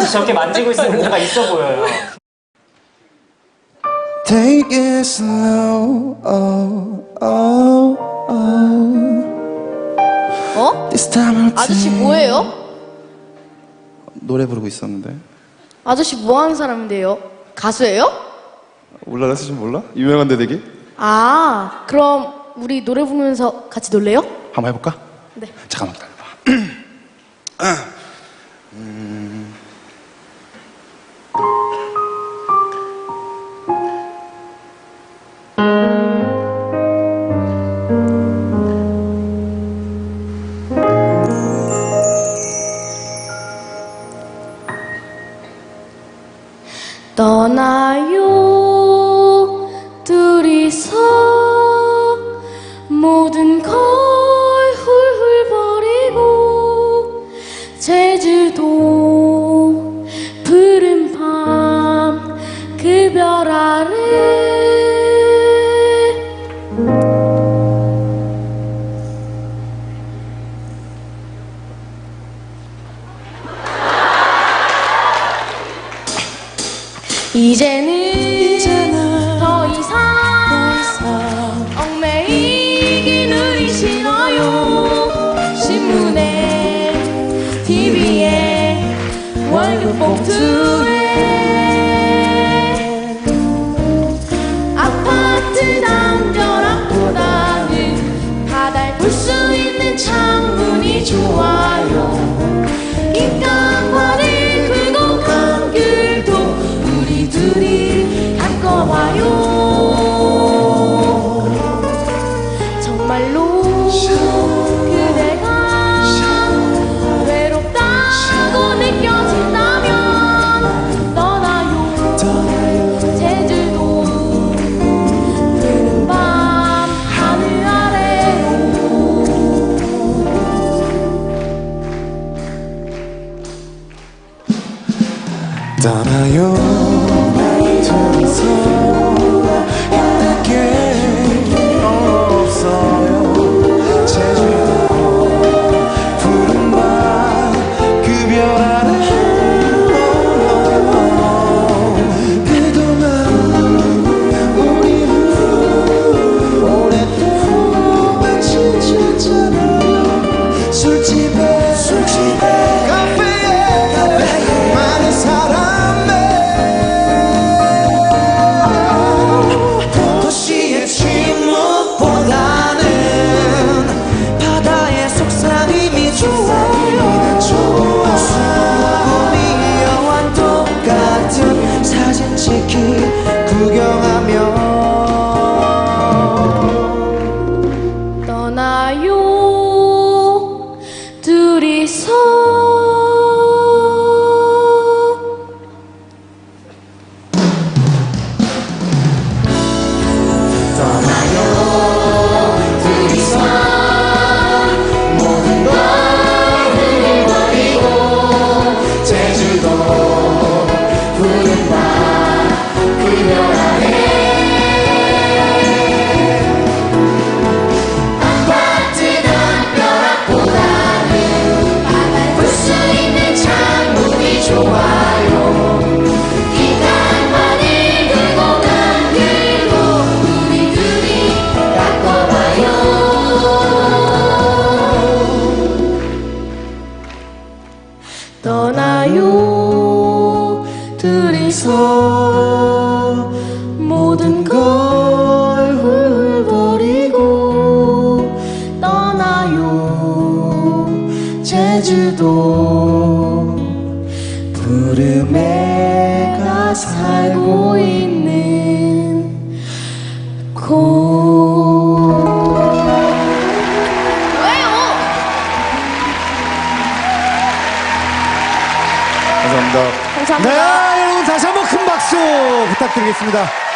같이 저렇게 만지고 있으면 뭔가 있어 보여요. Take it slow, oh, oh, oh. 어? This time I'll 아저씨 take- 뭐예요? 노래 부르고 있었는데 아저씨 뭐 하는 사람인데요? 가수예요? 몰라 나 사실 몰라? 유명한데 되게 아, 그럼 우리 노래 부르면서 같이 놀래요? 한번 해볼까? 네. 잠깐만 기다려봐 떠나요. 둘이서 모든 걸 이제는 더 이상 얽매이긴 우리 싫어요. 신문에 TV에 월급 봉투에. 아파트 담벼락보다는 바다를 볼 수 있는 창문이 좋아 떠나요. 제주도 푸른 밤 하늘 아래로 떠나요. 둘이서 you. 떠나요. 둘이서 모든 걸 훌훌 버리고 떠나요. 제주도 푸름에가 살고 있는 곳? 감사합니다 감사합니다. 네, 여러분 다시 한번 큰 박수 부탁드리겠습니다.